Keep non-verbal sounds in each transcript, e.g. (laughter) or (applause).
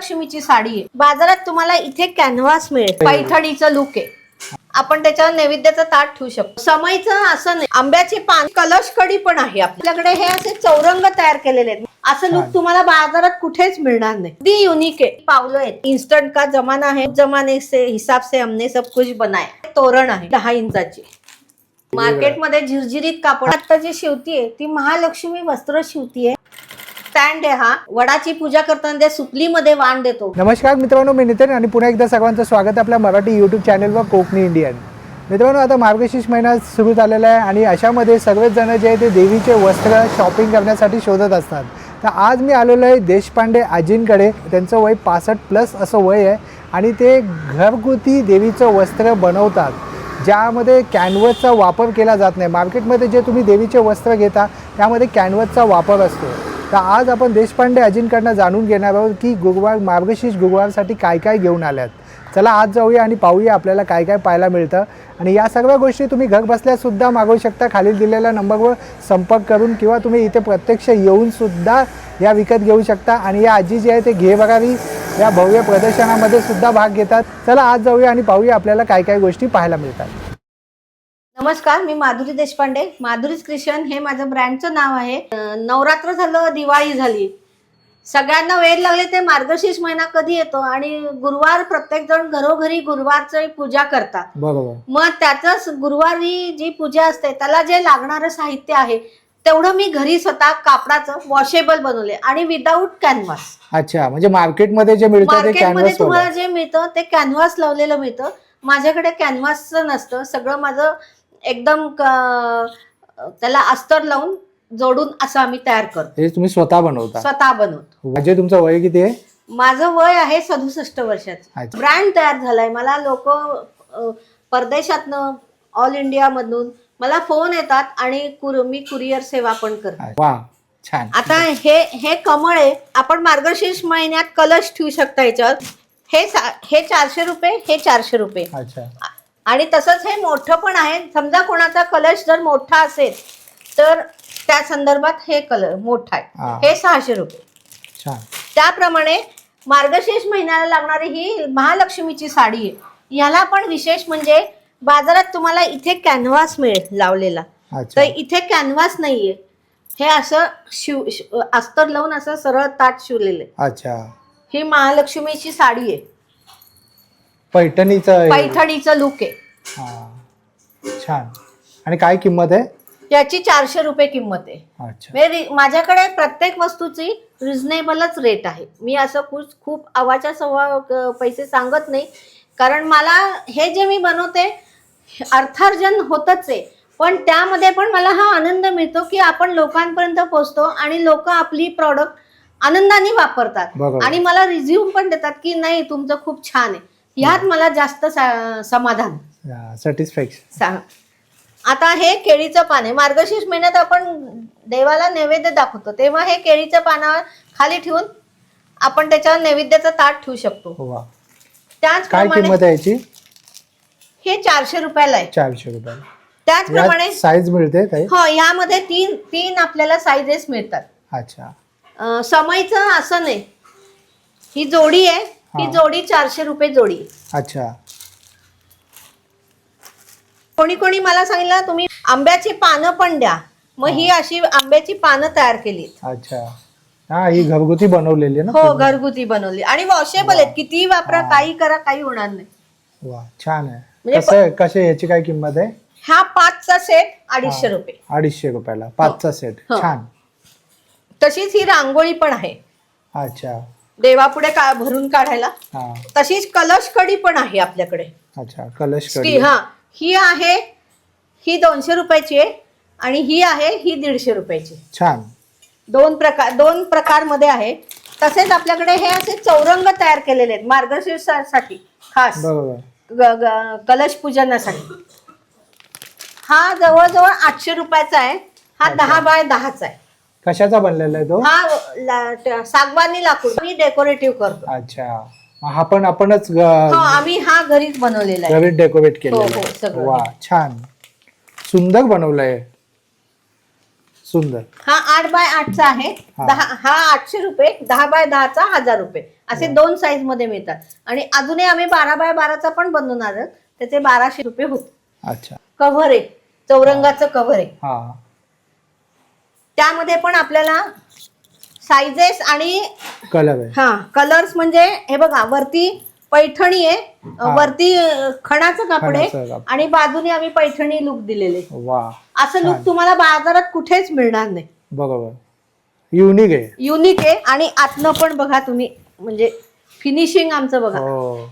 महालक्ष्मीची साडी आहे. बाजारात तुम्हाला इथे कॅनव्हास मिळेल. पैठणीचं लुक आहे. आपण त्याच्यावर नैवेद्याचं ताट ठेवू शकतो. समईचं असं नाही. आंब्याची पान कलश कडी पण आहे आपल्याकडे. हे असे चौरंग तयार केलेले आहेत. असं लुक तुम्हाला बाजारात कुठेच मिळणार नाही. दी युनिक आहे. पावलं आहेत. इन्स्टंट का जमाना है जमाने से हिसाब से हमने सब कुछ बनाया तोरण आहे. दहा इंचाची. मार्केटमध्ये झिरझिरीत कापड. आता जी शिवती आहे. ती महालक्ष्मी वस्त्र शिवती आहे. स्टँड आहे हा. वडाची पूजा करताना त्या सुपलीमध्ये वाण देतो. नमस्कार मित्रांनो मी नितीन आणि पुन्हा एकदा सर्वांचं स्वागत आपल्या मराठी यूट्यूब चॅनलवर कोकणी इंडियन मित्रांनो आता मार्गशीर्ष महिना सुरू झालेला आहे आणि अशामध्ये सर्वच जण जे आहे ते देवीचे वस्त्र शॉपिंग करण्यासाठी शोधत असतात. तर आज मी आलेलो आहे देशपांडे आजींकडे. त्यांचं वय पासष्ट प्लस असं वय आहे आणि ते घरगुती देवीचं वस्त्र बनवतात ज्यामध्ये कॅनव्हसचा वापर केला जात नाही. मार्केटमध्ये जे तुम्ही देवीचे वस्त्र घेता त्यामध्ये कॅनव्हसचा वापर असतो. तर आज आपण देशपांडे अजिंकडनं जाणून घेणार आहोत की गुरुवार मार्गशीर्ष गुरुवारसाठी काय काय घेऊन आल्यात. चला आज जाऊया आणि पाहूया आपल्याला काय काय पाहायला मिळतं. आणि या सगळ्या गोष्टी तुम्ही घर बसल्यासुद्धा मागवू शकता. खालील दिलेल्या नंबरवर संपर्क करून किंवा तुम्ही इथे प्रत्यक्ष येऊन सुद्धा या विकत घेऊ शकता. आणि या आजी जी आहे ते घे बघावी या भव्य प्रदर्शनामध्ये सुद्धा भाग घेतात. चला आज जाऊया आणि पाहूया आपल्याला काय काय गोष्टी पाहायला मिळतात. नमस्कार मी माधुरी देशपांडे. माधुरीज क्रिशन हे माझं ब्रँडचं नाव आहे. नवरात्र झालं दिवाळी झाली. सगळ्यांना वेळ लागले ते मार्गशीर्ष महिना कधी येतो? आणि गुरुवार प्रत्येक जण घरोघरी गुरुवारची पूजा करतात. मग त्याच गुरुवारी जी पूजा असते त्याला जे लागणारं साहित्य आहे तेवढं मी घरी स्वतः कापडाचं वॉशेबल बनवले आणि विदाऊट कॅनव्हास अच्छा म्हणजे मार्केटमध्ये जे मिळतं मार्केटमध्ये तुम्हाला जे मिळतं ते कॅनव्हास लावलेलं मिळतं. माझ्याकडे कॅनव्हासचं नसतं. सगळं माझं एकदम त्याला अस्तर लावून जोडून असं आम्ही तयार करतो. हे तुम्ही स्वतः बनवता? स्वतः बनवतो. म्हणजे तुमचं वय किती आहे? माझं वय आहे सदुसष्ट वर्षाचं. अच्छा. ब्रँड तयार झालाय. मला लोक परदेशातनं ऑल इंडिया मधून मला फोन येतात आणि कुर- मी कुरिअर सेवा पण करते. वा छान. आता हे हे कमळ आहे. आपण मार्गशीर्ष महिन्यात कलश ठेवू शकता याच्यावर. हे सा- हे चारशे रुपये हे चारशे रुपये. अच्छा. आणि तसंच हे मोठं पण आहे. समजा कोणाचा कलश जर मोठा असेल तर त्या संदर्भात हे कलर मोठा हा. आहे. हे. सहाशे रुपये. छान. त्याप्रमाणे मार्गशीर्ष महिन्याला लागणारी ही महालक्ष्मीची साडी आहे. याला पण विशेष म्हणजे बाजारात तुम्हाला इथे कॅनव्हास मिळेल लावलेला. अच्छा. तर इथे कॅनव्हास नाहीये. हे असं शिव श- अस्तर लावून असं सरळ ताट शिवलेलं आहे. अच्छा. ही महालक्ष्मीची साडी आहे. पैठणीचं आहे. पैठणीचं लुक आहे. हा. छान. आणि काय किंमत आहे? याची चारशे रुपये किंमत आहे. अच्छा. म्हणजे रि- माझ्याकडे प्रत्येक वस्तूची रिझनेबलच रेट आहे. मी असं खूप खूप आवाच्या सव्वा क- पैसे सांगत नाही. कारण मला हे जे मी बनवते अर्थार्जन होतच आहे. पण त्यामध्ये पण मला हा आनंद मिळतो की आपण लोकांपर्यंत पोहोचतो आणि लोक आपली प्रॉडक्ट आनंदाने वापरतात. बरोबर. आणि मला रिझ्यूम पण देतात की नाही तुमचं खूप छान आहे. ह्यात मला जास्त सा- समाधान. सॅटिस्फॅक्शन आता हे केळीचं पान आहे. मार्गशीर्ष महिन्यात आपण देवाला नैवेद्य दाखवतो. तेव्हा हे केळीचं पानावर खाली ठेवून आपण त्याच्यावर नैवेद्याचं ताट ठेवू शकतो. वा. काय त्याचप्रमाणे किंमत आहे याची? हे चारशे रुपयाला आहे. चारशे रुपये त्याचप्रमाणे साईज मिळते काही? हो यामध्ये तीन तीन आपल्याला साईजेस मिळतात. अच्छा. अं, समईचं असं नाही. ही जोडी आहे. ही हा. जोडी चारशे रुपये जोडी. अच्छा. कोणी कोणी मला सांगितलं तुम्ही आंब्याची पानं पण द्या. मग ही अशी आंब्याची पानं तयार केली. अच्छा. हा ही घरगुती बनवलेली ना हो? घरगुती बनवली. आणि वॉशेबल आहेत. कितीही वापरा काही करा काही होणार नाही. वा छान आहे. म्हणजे कसं याची काय किंमत आहे? हा पाचचा सेट अडीचशे हा. रुपये. अडीचशे रुपयाला पाचचा सेट हो. छान. तशीच ही रांगोळी पण आहे. अच्छा. देवापुढे का भरून काढायला? हा. तशीच कलश कडी पण आहे आपल्याकडे. अच्छा कलश कढी हा ही आहे ही दोनशे रुपयाची आहे आणि ही आहे ही दीडशे रुपयाची. छान. दोन प्रकार दोन प्रकारमध्ये आहे. तसेच आपल्याकडे हे असे चौरंग तयार केलेले आहेत मार्गशीर्षासाठी खास. बरोबर. ग- ग- कलश पूजनासाठी. हा जवळजवळ आठशे रुपयाचा आहे हा अच्छा. दहा बाय दहाचा आहे. कशाचा बनलेला आहे तो? हा ला- ट- सागवानी लाकूड मी डेकोरेटिव्ह करतो. अच्छा. मग हा पण आपणच हो आम्ही हा घरीच बनवलेला आहे. डेकोरेट हो, केलेला हो, आहे. सगळं. वा छान. सुंदर बनवलंय. सुंदर. हा आठ बाय आठचा आहे. हा. दहा हा आठशे रुपये दहा बाय दहाचा हजार रुपये. असे दोन साईजमध्ये मिळतात. आणि अजूनही आम्ही बारा बाय बाराचा पण बनवणार आहोत. त्याचे बाराशे रुपये होत. अच्छा. कव्हर आहे. चौरंगाचं कव्हर आहे. हा. त्यामध्ये पण आपल्याला साईजेस आणि कलर आहे. हा कलर्स म्हणजे हे बघा वरती पैठणी आहे. वरती खणाचं कापड खणाचं आहे कापड. आणि बाजूने आम्ही पैठणी लुक दिलेले वा असं लुक. तुम्हाला बाजारात कुठेच मिळणार नाही. बरोबर. युनिक आहे. युनिक आहे. आणि आतनं पण बघा तुम्ही म्हणजे फिनिशिंग आमचं बघा. हो.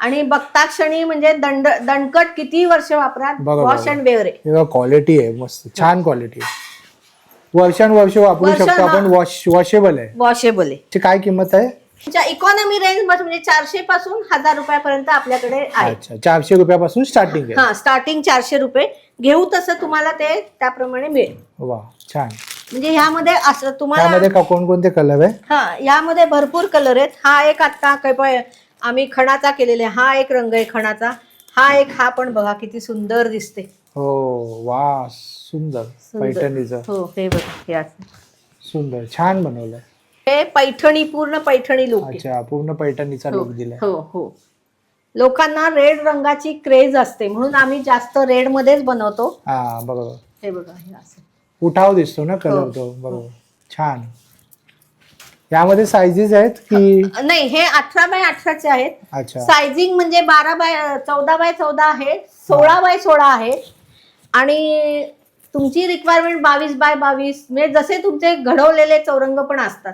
आणि बघता क्षणी म्हणजे दंड दणकट किती वर्ष वापरा बघा, वॉश बघा. अँड वेअर आहे क्वालिटी आहे. मस्त. छान क्वालिटी आहे. वर्षानुवर्ष वापरू शकतो. आपण. वॉश वॉशेबल आहे. वॉशेबल आहे. काय किंमत आहे? इकॉनॉमी रेंज म्हणजे चारशे पासून हजार रुपयापर्यंत आपल्याकडे आहे. अच्छा चारशे रुपयापासून स्टार्टिंग आहे. हा स्टार्टिंग चारशे रुपये. घेऊ तसं तुम्हाला ते त्याप्रमाणे मिळेल. वा छान. म्हणजे ह्यामध्ये असं तुम्हाला त्यामध्ये का कोणकोणते कलर आहे? हा यामध्ये भरपूर कलर आहेत. हा एक आता काय पण आम्ही खणाचा केलेला आहे. हा एक रंग आहे खणाचा. हा एक हा पण बघा किती सुंदर दिसते. हो वा सुंदर. पैठणीचं. हो हे बघा हे असं. सुंदर छान बनवलंय. हे पैठणी पूर्ण पैठणी लुक आहे. अच्छा पूर्ण पैठणीचा हो लुक दिलाय. हो हो. लोकांना रेड रंगाची क्रेज असते म्हणून आम्ही जास्त रेड मध्येच बनवतो. हा बरोबर. हे बघा हे असं. उठाव दिसतो ना हो. कलर तो बरोबर. छान. यामध्ये साईजेस आहेत की? नाही हे अठरा बाय अठराचे आहेत. अच्छा. सायझिंग म्हणजे बारा बाय चौदा बाय चौदा आहे सोळा बाय सोळा आहे. आणि तुमची रिक्वायरमेंट बावीस बाय बावीस म्हणजे जसे तुमचे घडवलेले चौरंग पण असतात.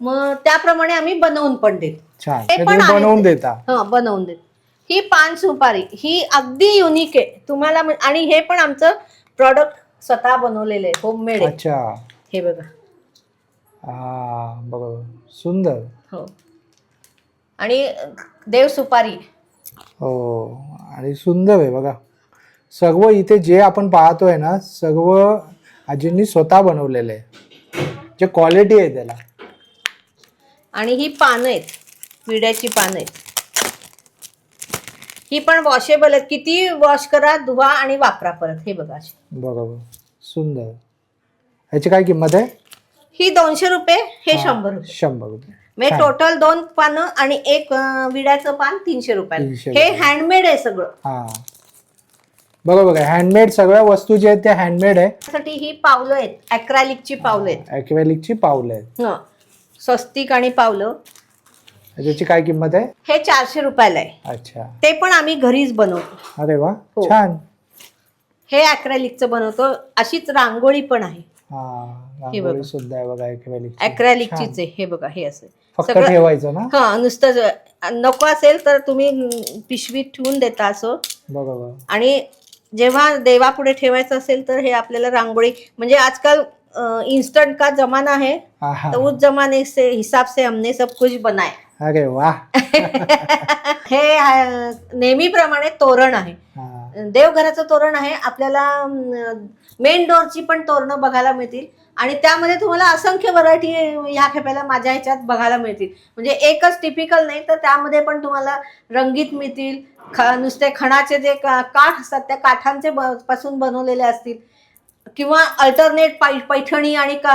मग त्याप्रमाणे आम्ही बनवून पण देतो. हे पण तुम्ही आहे. बनवून. देता. हा बनवून देतो. ही पान सुपारी ही अगदी युनिक आहे. तुम्हाला आणि हे पण आमचं प्रॉडक्ट स्वतः बनवलेलं आहे होममेड अच्छा. हे बघा. बरोबर सुंदर. हो. आणि देव सुपारी. हो आणि सुंदर आहे बघा. सर्व इथे जे आपण पाहतोय ना सर्व आजींनी स्वतः बनवलेलं आहे. जे क्वालिटी आहे त्याला. आणि ही पानं आहेत विड्याची पानं आहेत. ही पण वॉशेबल आहेत. किती वॉश करा धुवा आणि वापरा परत. हे बघा. बरोबर. सुंदर. ह्याची काय किंमत आहे? ही दोनशे रुपये हे शंभर रुपये. शंभर रुपये. म्हणजे छान. टोटल दोन पानं आणि एक विड्याचं पान तीनशे रुपयाला. 300 हे. हँडमेड आहे सगळं. बरोबर आहे हँडमेड सगळ्या वस्तू जे आहेत त्या हँडमेड आहे. त्यासाठी ही पावलं आहेत अक्रॅलिकची पावलं आहेत. ॲक्वेलिकची पावलं आहेत. हं. स्वस्तिक आणि पावलं. त्याची काय किंमत आहे? हे चारशे रुपयाला आहे. अच्छा. ते पण आम्ही घरीच बनवतो. अरे वा हो. छान. हे अक्रॅलिकचं बनवतो. अशीच रांगोळी पण आहे. हा हे बघा. रांगोळी सुद्धा आहे बघा ॲक्वेलिक अक्रॅलिकचीच आहे. हे बघा हे असं. फक्त सगळं- ठेवायचं ना? हा नुसतं ज- नको असेल तर तुम्ही पिशवीत ठेवून देता असं. आणि जेव्हा देवापुढे ठेवायचं असेल तर हे आपल्याला रांगोळी म्हणजे आजकाल इंस्टंट का जमाना है हा हा. तो उस जमाने से हिसाब से हमने सब कुछ बनाया अरे वा (laughs) हे नेहमीप्रमाणे तोरण आहे. देवघराचं तोरण आहे. आपल्याला मेन डोअरची पण तोरणं बघायला मिळतील. आणि त्यामध्ये तुम्हाला असंख्य व्हरायटी ह्या खेप्याला माझ्या ह्याच्यात बघायला मिळतील. म्हणजे एकच टिपिकल नाही तर त्यामध्ये पण तुम्हाला रंगीत मिळतील ख नुसते खणाचे जे काठ असतात त्या काठांचे ब पासून बनवलेले असतील. किंवा अल्टरनेट पै पैठणी आणि का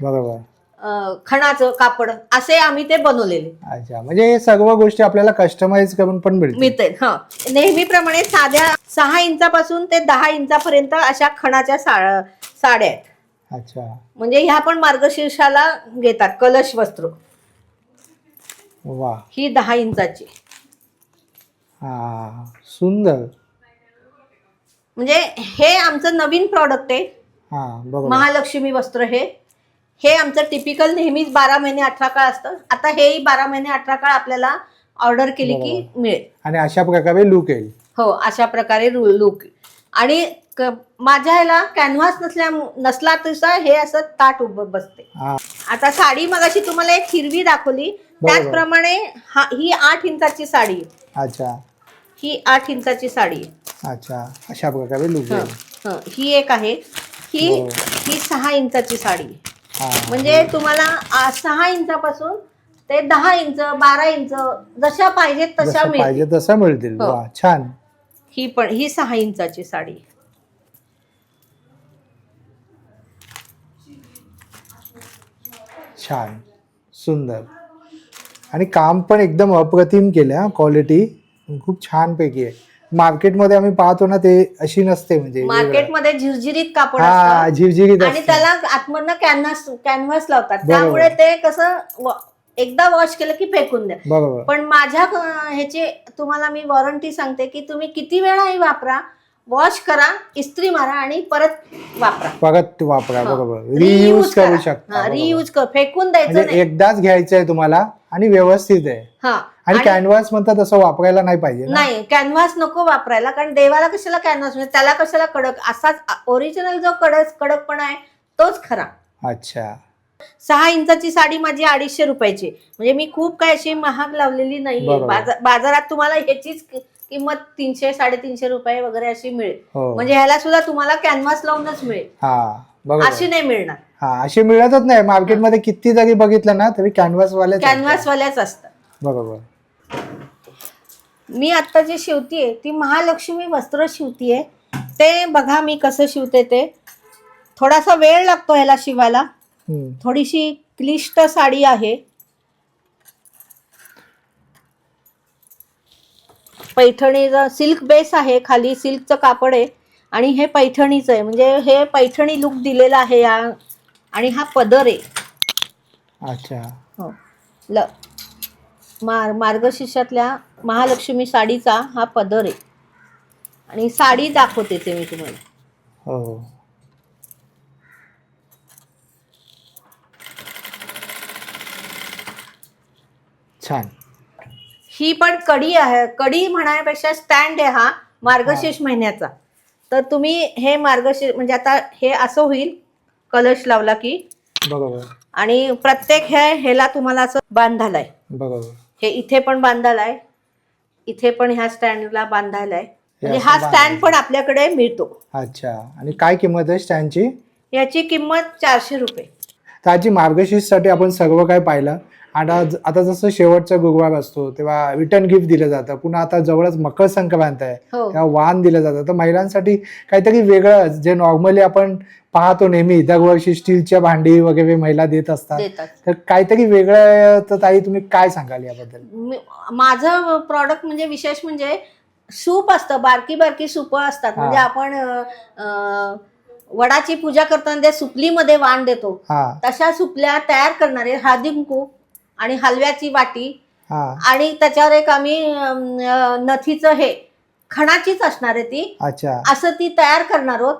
बरोबर. अं, खणाचं कापड असे आम्ही ते बनवलेले. अच्छा म्हणजे हे सर्व गोष्टी आपल्याला कस्टमाइज करून पण मिळते हा. नेहमीप्रमाणे साध्या सहा इंचापासून ते दहा इंचापर्यंत अशा खणाच्या साड्या आहेत. अच्छा. म्हणजे ह्या पण मार्गशीर्षाला घेतात कलश वस्त्र. वा. ही दहा इंचाची. हा सुंदर. म्हणजे हे आमचं नवीन प्रॉडक्ट आहे. हा बरोबर महालक्ष्मी वस्त्र हे. हे आमचं टिपिकल नेहमीच बारा महिने अठरा काळ असतं. आता हेही बारा महिने अठरा काळ आपल्याला ऑर्डर केली की मिळेल. आणि अशा प्रकारे लुक येईल. हो अशा प्रकारे लुक आणि क- माझ्या ह्याला कॅनव्हास नसल्या नसला तसा हे असं ताट उभं बसते. हा. आता साडी मगाशी तुम्हाला एक हिरवी दाखवली. बरोबर. त्याचप्रमाणे हा ही आठ इंचाची साडी. आहे अच्छा. ही आठ इंचाची साडी. आहे अच्छा. अशा प्रकारे हं, हं. ही एक आहे. ही बरोबर. ही सहा इंचाची साडी. आहे हा. म्हणजे तुम्हाला आ, सहा इंचापासून ते दहा इंच बारा इंच जशा पाहिजेत तशा जसं मिळतील. पाहिजे तसं मिळतील. हो. वा छान. ही पण ही सहा इंचाची साडी. आहे. छान सुंदर. आणि काम पण एकदम अप्रतिम केलं क्वालिटी खूप छान पैकी आहे. मार्केटमध्ये आम्ही पाहतो ना ते अशी नसते म्हणजे मार्केटमध्ये झिरझिरीत कापड हा झिरझिरीत आणि त्याला आतमधनं कॅनव्हास कॅनव्हास लावतात. त्यामुळे ते कसं एकदा वॉश केलं की फेकून द्या. बरोबर. पण माझ्या ह्याची तुम्हाला मी वॉरंटी सांगते की तुम्ही किती वेळाही वापरा वॉश करा इस्त्री मारा आणि परत वापरा. परत वापरा. बरोबर. रियूज करू शकता. रियूज कर. फेकून द्यायचं म्हणजे नाही. एकदाच घ्यायचं आहे तुम्हाला आणि व्यवस्थित आहे. हा. आणि आणि- कॅनव्हास म्हणतात तसं वापरायला नाही पाहिजे ना? नाही कॅनव्हास नको वापरायला कारण देवाला कशाला कॅनव्हास म्हणजे त्याला कशाला कडक? असाच ओरिजिनल जो कडक कडकपणा आहे तोच खरा. अच्छा. सहा इंचाची साडी माझी अडीचशे रुपयाची म्हणजे मी खूप काय अशी महाग लावलेली नाहीये. बरोबर. बाजा- बाजारात तुम्हाला ह्याचीच किंमत तीनशे साडेतीनशे रुपये वगैरे अशी मिळेल. हो. म्हणजे ह्याला सुद्धा तुम्हाला कॅनव्हास लावूनच मिळेल. हा अशी नाही मिळणार. हा अशी मिळतच नाही. मार्केटमध्ये किती जरी बघितलं ना तरी कॅनव्हास वाले कॅनव्हास वाल्याच असतात. बरोबर. मी आता जे शिवतीये ती महालक्ष्मी वस्त्र शिवतीये ते बघा मी कसं शिवते ते. थोडासा वेळ लागतो ह्याला शिवायला. हम्म. थोडीशी क्लिष्ट साडी आहे. पैठणीचा सिल्क बेस आहे खाली सिल्कचं कापड आहे आणि हे पैठणीचं आहे. म्हणजे हे पैठणी लुक दिलेला आहे या आणि हा पदर आहे. अच्छा. हो. ल मार मार्गशीर्षातल्या महालक्ष्मी साडीचा हा पदर आहे. आणि साडी दाखवते ते मी तुम्हाला. हो. छान. ही पण कडी आहे. कडी म्हणण्यापेक्षा स्टँड आहे हा मार्गशीर्ष महिन्याचा. तर तुम्ही हे मार्गशीर्ष म्हणजे आता हे असं होईल कलश लावला की. बरोबर. आणि प्रत्येक हे ह्याला तुम्हाला असं बांधायलाय. बरोबर. हे इथे पण बांधायलाय. इथे पण ह्या स्टँडला बांधायलाय. म्हणजे हा. स्टँड पण आपल्याकडे मिळतो. अच्छा. आणि काय किंमत आहे स्टँडची याची किंमत चारशे रुपये. तर आजी मार्गशीर्षसाठी आपण सर्व काय पाहिलं? आणि आता जसं शेवटचा गुरुवार असतो तेव्हा रिटर्न गिफ्ट दिलं जातं. पुन्हा आता जवळच मकर संक्रांत आहे. हो. तेव्हा वाण दिलं जातं. तर महिलांसाठी काहीतरी वेगळं जे नॉर्मली आपण पाहतो नेहमी दरवर्षी स्टीलच्या भांडी वगैरे महिला देत असतात. तर काहीतरी वेगळं तर ताई तुम्ही काय सांगाल याबद्दल? माझं प्रॉडक्ट म्हणजे विशेष म्हणजे सूप असतं. बारकी बारकी सूप असतात. म्हणजे. आपण वडाची पूजा करताना त्या सुपलीमध्ये वाण देतो. तशा सुपल्या तयार करणारे हळदी कुंकू आणि हलव्याची वाटी हा. आणि त्याच्यावर एक आम्ही अं, नथीचं हे खणाचीच असणार आहे ती. अच्छा. असं ती तयार करणार आहोत.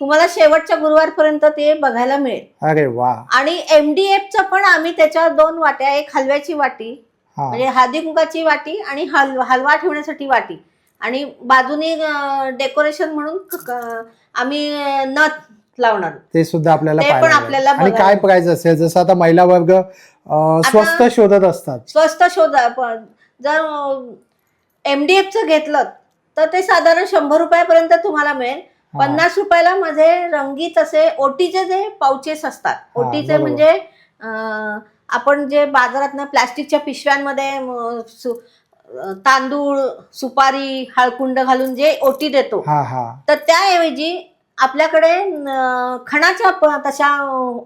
तुम्हाला शेवटच्या गुरुवारपर्यंत ते बघायला मिळेल. अरे वा. आणि एमडीएफचं पण आम्ही त्याच्यावर दोन वाट्या एक हलव्याची वाटी हा. म्हणजे हळदी कुंकाची वाटी आणि हल हलवा ठेवण्यासाठी वाटी. आणि बाजूने डेकोरेशन म्हणून क- क- आम्ही अं, नथ लावणार. ते सुद्धा आपल्याला ते पण पाहायला मिळेल. आपल्याला आणि बघायला काय प्राइस असेल? जसं आता महिला वर्ग अं, स्वस्त शोधत असतात. स्वस्त शोधा पण जर एमडीएफचं घेतलं तर ते साधारण शंभर रुपयापर्यंत तुम्हाला मिळेल. हा. पन्नास रुपयाला माझे रंगीत असे ओटीचे जे पाउचेस असतात. ओटीचे बरोबर. म्हणजे अं, आपण जे बाजारात प्लास्टिकच्या पिशव्यांमध्ये अं, सु- अं, तांदूळ सुपारी हळकुंड घालून जे ओटी देतो हा हा. तर त्याऐवजी आपल्याकडे खणाच्या तशा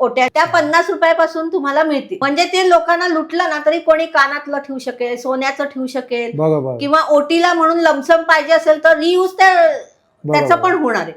ओट्या त्या पन्नास रुपयापासून तुम्हाला मिळतील. म्हणजे ते लोकांना लुटलं ना तरी कोणी कानातलं ठेवू शकेल सोन्याचं ठेवू शकेल किंवा ओटीला म्हणून लमसम पाहिजे असेल तर रियूज त्याचं बरोबर. पण होणार आहे.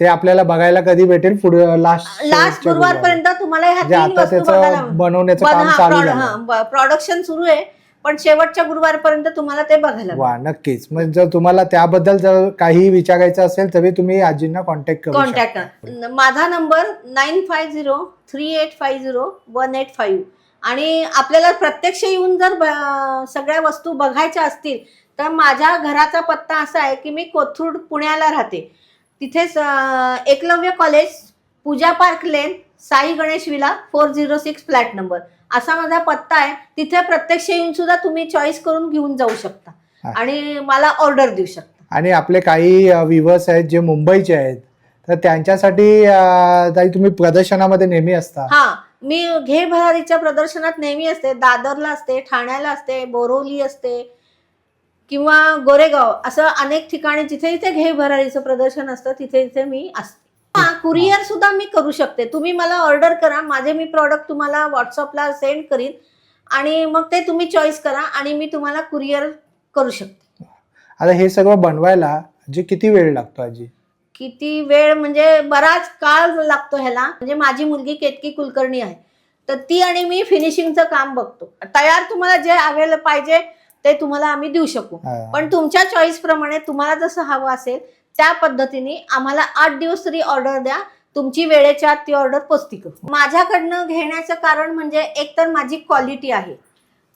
ते आपल्याला बघायला कधी भेटेल? पुढे लास्ट लास्ट गुरुवारपर्यंत तुम्हाला त्याचं बनवण्याचं काम चालू प्रोडक्शन सुरू आहे. पण शेवटच्या गुरुवारपर्यंत तुम्हाला ते बघायला. वा नक्कीच. म्हणजे जर तुम्हाला त्याबद्दल जर काही विचारायचं असेल तरी तुम्ही आजींना कॉन्टॅक्ट करू कॉन्टॅक्ट शकता. करा. माझा number nine five zero three eight five zero one eight five आणि आपल्याला प्रत्यक्ष येऊन जर ब- सगळ्या वस्तू बघायच्या असतील तर माझ्या घराचा पत्ता असा आहे की मी कोथरूड पुण्याला राहते. तिथेच अं, Eklavya college Pooja park lane Sai Ganesh villa four zero six flat number असा माझा पत्ता आहे. तिथे प्रत्यक्ष येऊन सुद्धा तुम्ही चॉईस करून घेऊन जाऊ शकता. आणि मला ऑर्डर देऊ शकता. आणि आपले काही विवर्स आहेत जे मुंबईचे आहेत तर त्यांच्यासाठी तुम्ही प्रदर्शनामध्ये नेहमी असता. हा मी घे भरारीच्या प्रदर्शनात नेहमी असते. दादरला असते ठाण्याला असते बोरवली असते किंवा गोरेगाव असं अनेक ठिकाणी जिथे जिथे घे भरारीचं प्रदर्शन असतं तिथे तिथे मी असते. कुरिअर सुद्धा मी करू शकते. तुम्ही मला ऑर्डर करा. माझे मी प्रॉडक्ट तुम्हाला व्हॉट्सअपला सेंड करीन. आणि मग ते तुम्ही चॉईस करा आणि मी तुम्हाला कुरिअर करू शकते. आता हे सगळं बनवायला जे किती वेळ लागतो आजी? किती वेळ म्हणजे बराच काळ लागतो ह्याला. म्हणजे माझी मुलगी केतकी कुलकर्णी आहे. तर ती आणि मी फिनिशिंगचं काम बघतो. तयार तुम्हाला जे अवेलेबल पाहिजे ते तुम्हाला आम्ही देऊ शकू. पण तुमच्या चॉईस प्रमाणे तुम्हाला जसं हवं असेल त्या पद्धतीने आम्हाला आठ दिवस तरी ऑर्डर द्या. तुमची वेळेच्या आत ती ऑर्डर पोचती करू. माझ्याकडनं घेण्याचं कारण म्हणजे एक तर माझी क्वालिटी आहे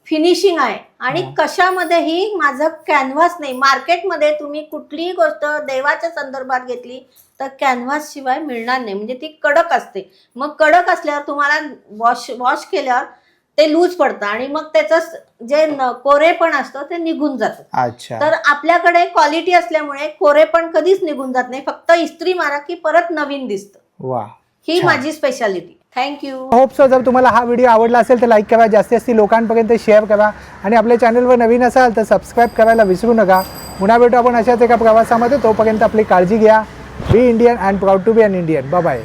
फिनिशिंग आहे आणि. कशामध्येही माझं कॅनव्हास नाही. मार्केटमध्ये तुम्ही कुठलीही गोष्ट देवाच्या संदर्भात घेतली तर कॅनव्हास शिवाय मिळणार नाही. म्हणजे ती कडक असते. मग कडक असल्यावर तुम्हाला वॉश वॉश केल्यावर ते लूज पडतं आणि मग त्याचं जे कोरेपण असतं ते निघून जातं. अच्छा. तर आपल्याकडे क्वालिटी असल्यामुळे कोरेपण कधीच निघून जात नाही. फक्त इस्त्री मारा की परत नवीन दिसतं. वा ही. माझी स्पेशालिटी थँक्यू होप सो जर तुम्हाला हा व्हिडिओ आवडला असेल तर लाईक करा जास्तीत जास्त लोकांपर्यंत शेअर करा आणि आपल्या चॅनलवर नवीन असाल तर सबस्क्राईब करायला विसरू नका. पुन्हा भेटू आपण अशाच एका प्रवासामध्ये. तोपर्यंत आपली काळजी घ्या. Be Indian and proud to be an Indian bye